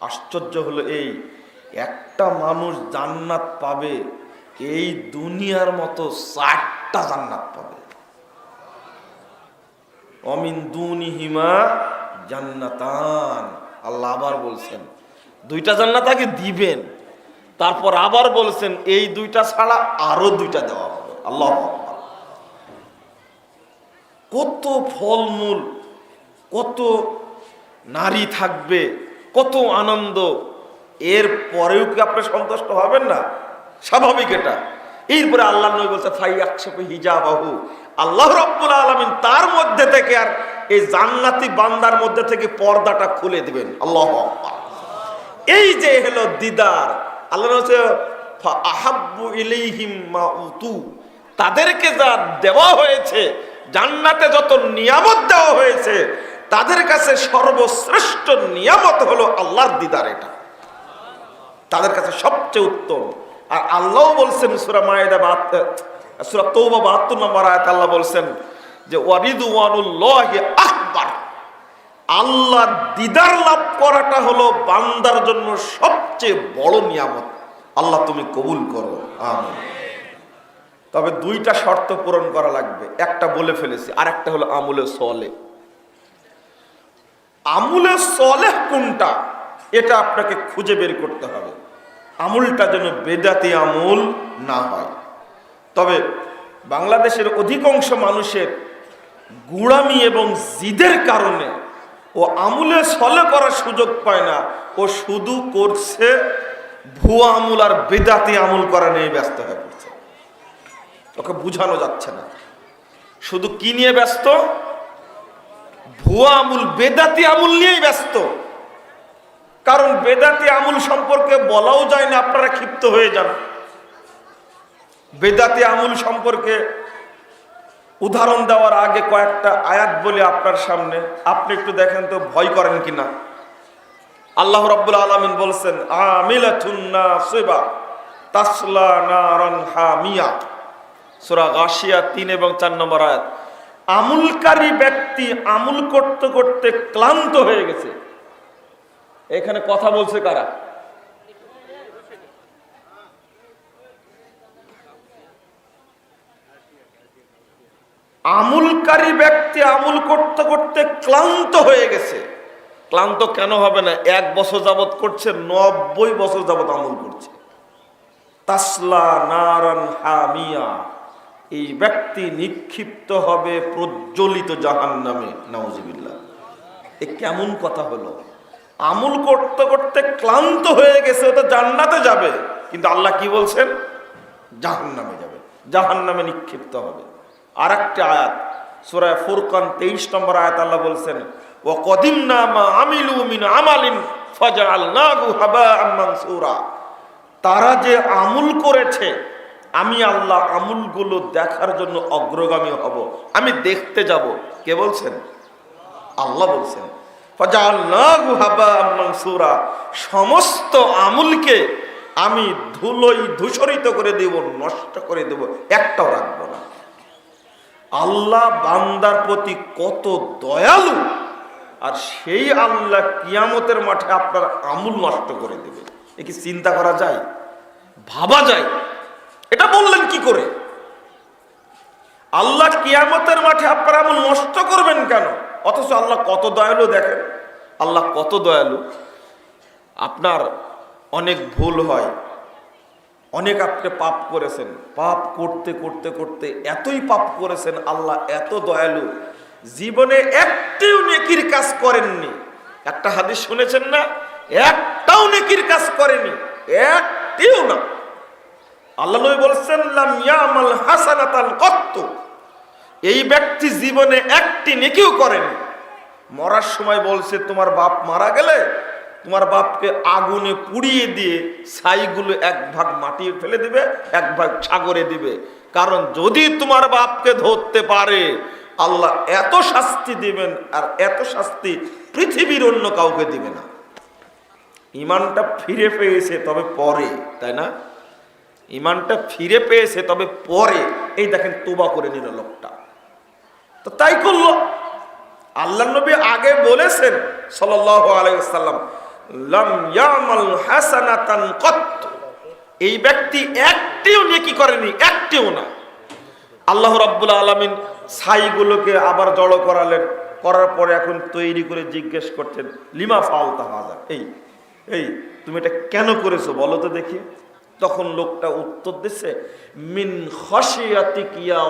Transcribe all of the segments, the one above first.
আশ্চর্য হলো এই, একটা মানুষ জান্নাত পাবে, এই দুনিয়ার মতো ষাটটা জান্নাত পাবে। অমিন দুনিহিমা জান্নাতান। আল্লাহ আবার বলছেন, দুইটা জান্নাত আগে দিবেন, তারপর আবার বলছেন, এই দুইটা ছাড়া আরও দুইটা দেওয়া হবে। আল্লাহ। কত ফলমূল, কত নারী থাকবে কত আনন্দ। এর পরেও কি আপনি সন্তুষ্ট হবেন না? স্বাভাবিক এটা। এরপরে আল্লাহ নবী বলছে ফাই আকশাফে হিজাবাহু। আল্লাহ রাব্বুল আলামিন তার মধ্যে থেকে আর এই জান্নাতি বান্দার মধ্যে থেকে পর্দাটা খুলে দিবেন। আল্লাহ। এই যে হলো দিদার। আল্লাহ হচ্ছে মা উতু। তাদেরকে যা দেওয়া হয়েছে, জান্নাতে যত নিয়ামত দেওয়া হয়েছে তাদের কাছে সর্বশ্রেষ্ঠ নিয়ামত হলো আল্লাহর দিদার এটা। তাদের কাছে সবচেয়ে উত্তম। আর আল্লাহ বলছেন, সুরা মায়েদা সুরা তৌবা বাহাত্তর নম্বর আয়াত আল্লাহ বলছেন যে ওয়ারিদুয়ানুল্লাহি আকবার। আল্লাহ দিদার লাভ করাটা হলো বান্দার জন্য সবচেয়ে বড় নিয়ামত। আল্লাহ তুমি কবুল করো। আমিন। তবে দুইটা শর্ত পূরণ করা লাগবে। একটা বলে ফেলেছি আর একটা হলো আমুলে সলে। আমুলে সলেহ কোনটা? এটা আপনাকে খুঁজে বের করতে হবে। আমুলটা যেন বেদাতি আমুল না হয়। তবে বাংলাদেশের অধিকাংশ মানুষের গুড়ামি এবং জিদের কারণে ও আমুলে সলে করার সুযোগ পায় না। ও শুধু করছে ভুয়া আমুল আর বেদাতি আমুল করা নিয়ে ব্যস্ত হয়ে পড়ছে। ওকে বুঝানো যাচ্ছে না। শুধু কি নিয়ে ব্যস্ত? ভুয়া আমুল, বেদাতি আমুল নিয়েই ব্যস্ত। কারণ বেদাতি আমুল সম্পর্কে বলাও যায় না, আপনারা ক্ষিপ্ত হয়ে যান। বেদাতি আমুল সম্পর্কে উদাহরণ দেওয়ার আগে কয়েকটা আয়াত বলে আপনার সামনে। আপনি একটু দেখেন তো, ভয় করেন কিনা? আল্লাহ রাব্বুল আলামিন বলছেন নাসিবা তাসলা নারান হামিয়া। সূরা গাশিয়া 3 এবং চার নম্বর আয়াত। আমুলকারী ব্যক্তি আমুল করতে করতে ক্লান্ত হয়ে গেছে। এখানে কথা বলছে কারা? আমুলকারী ব্যক্তি আমুল করতে করতে ক্লান্ত হয়ে গেছে। ক্লান্ত কেন হবে না? এক বছর যাবৎ করছে, নব্বই বছর যাবত আমুল করছে। তাসলা নারান হামিয়া। এই ব্যক্তি নিক্ষিপ্ত হবে প্রজ্বলিত জাহান নামে নাউজিবিল্লা এ কেমন কথা হলো? আমুল করতে করতে ক্লান্ত হয়ে গেছে, ও তো জান্নাতে যাবে। কিন্তু আল্লাহ কি বলছেন? জাহান নামে যাবে জাহান নামে নিক্ষিপ্ত হবে। আর একটা আয়াত সুরায় ফুরকান তেইশ নম্বর আয়াত আল্লাহ বলছেন ও কদিম নামা আমিলু মিন আমালিন হাবা মানসুরা। তারা যে আমুল করেছে আমি আল্লাহ আমুলগুলো দেখার জন্য অগ্রগামী হব। আমি দেখতে যাব। কে বলছেন? আল্লাহ বলছেন। সমস্ত আমুলকে আমি ধুলোই ধূসরিত করে দেব, নষ্ট করে দেব, একটাও রাখব না। আল্লাহ বান্দার প্রতি কত দয়ালু, আর সেই আল্লাহ কিয়ামতের মাঠে আপনার আমুল নষ্ট করে দেবে। এ কি চিন্তা করা যায়? ভাবা যায়? এটা বললেন কি করে? আল্লাহ কিয়ামতের মাঠে আপনারা এমন নষ্ট করবেন কেন? অথচ আল্লাহ কত দয়ালু দেখেন। আল্লাহ কত দয়ালু। আপনার অনেক ভুল হয়। অনেক আপনি পাপ করেছেন। পাপ করতে করতে করতে এতই পাপ করেছেন আল্লাহ এত দয়ালু। জীবনে একটিও নেকির কাজ করেননি। একটা হাদিস শুনেছেন না? একটাও নেকির কাজ করেনি। একটিও না। আল্লাহ নবী বলছেন, লাম ইয়ামাল হাসানাতান কত্ত। এই ব্যক্তি জীবনে একটি নেকিও করেনি। মরার সময় বলছে, তোমার বাপ মারা গেলে তোমার বাপকে আগুনে পুড়িয়ে দিয়ে ছাইগুলো এক ভাগ মাটি ফেলে দিবে, এক ভাগ সাগরে দিবে। কারণ যদি তোমার বাপকে ধরতে পারে, আল্লাহ এত শাস্তি দিবেন আর এত শাস্তি পৃথিবীর অন্য কাউকে দিবে না। ইমানটা ফিরে পেয়েছে তবে পরে, তাই না? ইমানটা ফিরে পেয়েছে, তবে পরে, এই দেখেন তোবা করে নিল লোকটা। তো তাই করল। আল্লাহ নবী আগে বলেছেন সাল্লাম লাম ইয়ামাল হাসানাতান কত এই ব্যক্তি একটিও নেকি করেনি, একটিও না। আল্লাহ রাব্বুল আলামিন ছাইগুলোকে আবার জড়ো করালেন, করার পরে এখন তৈরি করে জিজ্ঞেস করছেন, লিমা ফালতা হাজা এই এই, তুমি এটা কেন করেছ বলো তো দেখি। তখন লোকটা উত্তর দিচ্ছে মিন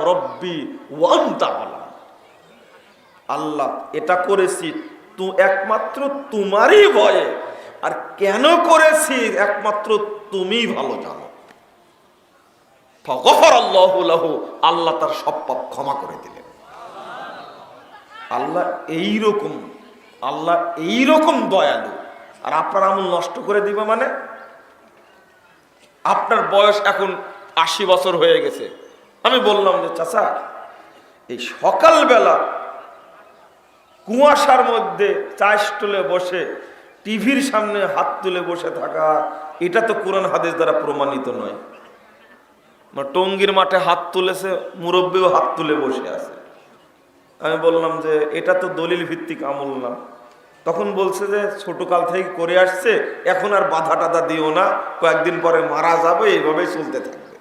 রব্বি আল্লাহ, এটা করেছি তু, একমাত্র তোমারই ভয়ে। আর কেন করেছি একমাত্র তুমি ভালো জানো? আল্লাহু লাহু, আল্লাহ তার সব পাপ ক্ষমা করে দিলেন। আল্লাহ এই রকম আল্লাহ এই রকম দয়ালু। আর আপনার আমল নষ্ট করে দিবে মানে? আপনার বয়স এখন আশি বছর হয়ে গেছে। আমি বললাম যে, চাচা, এই সকালবেলা কুয়াশার মধ্যে চা স্টলে বসে, টিভির সামনে হাত তুলে বসে থাকা, এটা তো কোরআন হাদিস দ্বারা প্রমাণিত নয়। টঙ্গির মাঠে হাত তুলেছে, মুরব্বীও হাত তুলে বসে আছে। আমি বললাম যে, এটা তো দলিল ভিত্তিক আমল না। তখন বলছে যে ছোট কাল থেকে করে আসছে, এখন আর বাধা টাধা দিও না, কয়েকদিন পরে মারা যাবে, এইভাবেই চলতে থাকবে।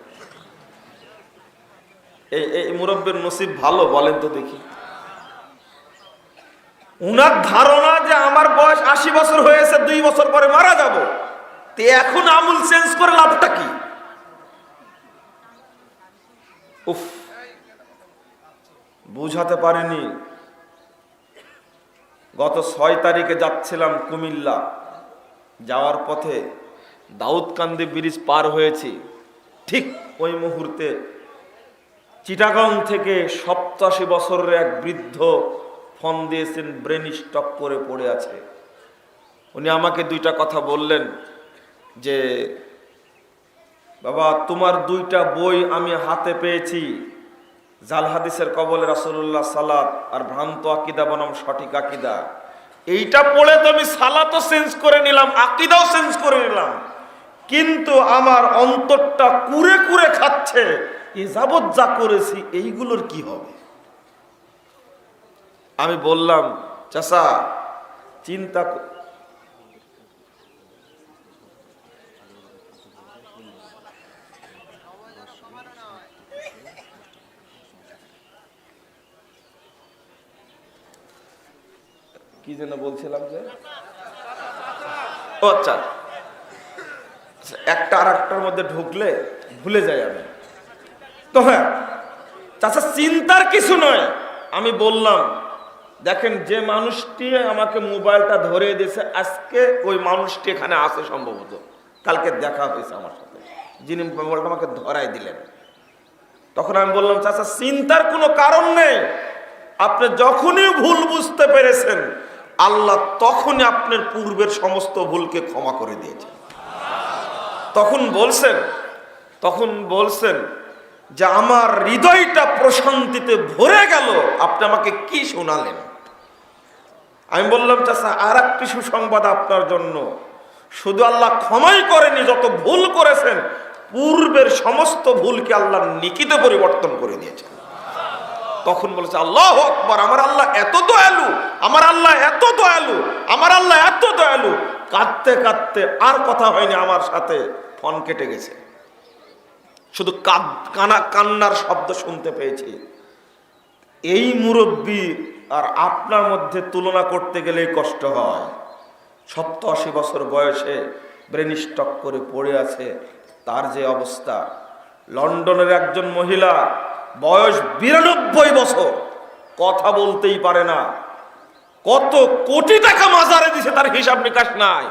এই এই মুরব্বের নসিব ভালো, বলেন তো দেখি। উনার ধারণা যে আমার বয়স আশি বছর হয়েছে, দুই বছর পরে মারা যাব, তে এখন আমুল চেঞ্জ করে লাভটা কি? উফ, বুঝাতে পারিনি। গত ছয় তারিখে যাচ্ছিলাম কুমিল্লা। যাওয়ার পথে দাউদকান্দি ব্রিজ পার হয়েছি। ঠিক ওই মুহূর্তে চিটাগং থেকে সপ্তাশি বছরের এক বৃদ্ধ ফোন দিয়েছেন, ব্রেন স্টপ করে পড়ে আছে। উনি আমাকে দুইটা কথা বললেন যে, বাবা, তোমার দুইটা বই আমি হাতে পেয়েছি। জাল হাদিসের কবলে রাসুল্লাহ সালাত আর ভ্রান্ত আকিদা বনাম সঠিক আকিদা। এইটা পড়ে তো আমি সালাতও চেঞ্জ করে নিলাম, আকিদাও চেঞ্জ করে নিলাম। কিন্তু আমার অন্তরটা কুরে কুরে খাচ্ছে, এ যাবৎ যা করেছি এইগুলোর কি হবে? আমি বললাম চাষা চিন্তা ক- যেন বলছিলাম যে? ও আচ্ছা। একটা আর একটার মধ্যে ঢুকলে ভুলে যাই আমি। তো হ্যাঁ চাচা, চিন্তার কিছু নয়। আমি বললাম, দেখেন, যে মানুষটি আমাকে মোবাইলটা ধরে দিয়েছে, আজকে ওই মানুষটি এখানে আসে সম্ভবত। কালকে দেখা হয়েছে আমার সাথে। যিনি মোবাইলটা আমাকে ধরাই দিলেন। তখন আমি বললাম, চাচা, চিন্তার কোনো কারণ নেই। আপনি যখনই ভুল বুঝতে পেরেছেন আল্লাহ তখনই আপনার পূর্বের সমস্ত ভুলকে ক্ষমা করে দিয়েছেন। তখন বলছেন তখন বলছেন যে আমার হৃদয়টা প্রশান্তিতে ভরে গেল। আপনি আমাকে কি শোনালেন? আমি বললাম চাষা আর একটি সুসংবাদ আপনার জন্য। শুধু আল্লাহ ক্ষমাই করেনি যত ভুল করেছেন, পূর্বের সমস্ত ভুলকে আল্লাহ নিকিতে পরিবর্তন করে দিয়েছেন। তখন বলেছে, আল্লাহ আকবর, আমার আল্লাহ এত দয়ালু, আমার আল্লাহ এত দয়ালু, আমার আল্লাহ এত দয়ালু। কাঁদতে কাঁদতে আর কথা হয়নি আমার সাথে, ফোন কেটে গেছে। শুধু কানা, কান্নার শব্দ শুনতে পেয়েছি। এই মুরব্বী আর আপনার মধ্যে তুলনা করতে গেলেই কষ্ট হয়। সপ্তাশি বছর বয়সে ব্রেন স্টক করে পড়ে আছে, তার যে অবস্থা। লন্ডনের একজন মহিলা বয়স বিরানব্বই বছর। কথা বলতেই পারে না। কত কোটি টাকা মাজারে দিছে তার হিসাব নিকাশ নাই।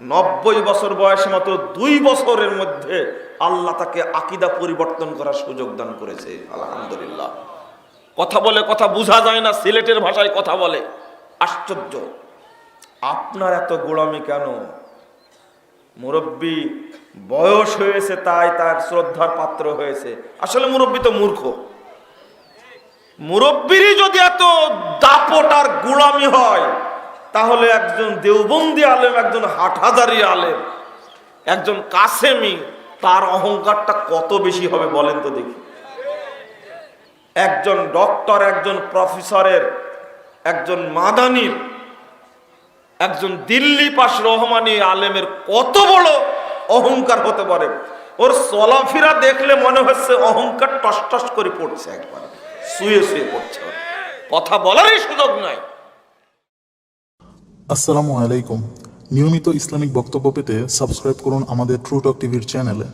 নব্বই বছর বয়সে মাত্র দুই বছরের মধ্যে আল্লাহ তাকে আকিদা পরিবর্তন করার সুযোগ দান করেছে। আলহামদুলিল্লাহ। কথা বলে কথা বোঝা যায় না, সিলেটের ভাষায় কথা বলে। আশ্চর্য। আপনার এত গোড়ামি কেন? মুরব্বী বয়স হয়েছে তাই তার শ্রদ্ধার পাত্র হয়েছে। আসলে মুরব্বী তো মূর্খ। মুরব্বীরই যদি এত দাপট আর গোড়ামি হয়, তাহলে একজন দেওবন্দি আলেম, একজন হাটহাজারি আলেম, একজন কাসেমি, তার অহংকারটা কত বেশি হবে বলেন তো দেখি। একজন ডক্টর, একজন প্রফেসরের, একজন মাদানির, একজন দিল্লি পাশ রহমানি আলেমের কত বড় অহংকার হতে পারে। ওর চলাফেরা দেখলে মনে হচ্ছে অহংকার টস টস করে পড়ছে একবার। শুয়ে শুয়ে পড়ছে কথা বলারই সুযোগ নাই। আসসালামু আলাইকুম। নিয়মিত ইসলামিক বক্তব্য পেতে সাবস্ক্রাইব করুন আমাদের ট্রুটক টিভির চ্যানেলে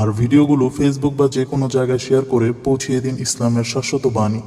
আর ভিডিওগুলো ফেসবুক বা যে কোনো জায়গায় শেয়ার করে পৌঁছিয়ে দিন ইসলামের শাশ্বত বাণী।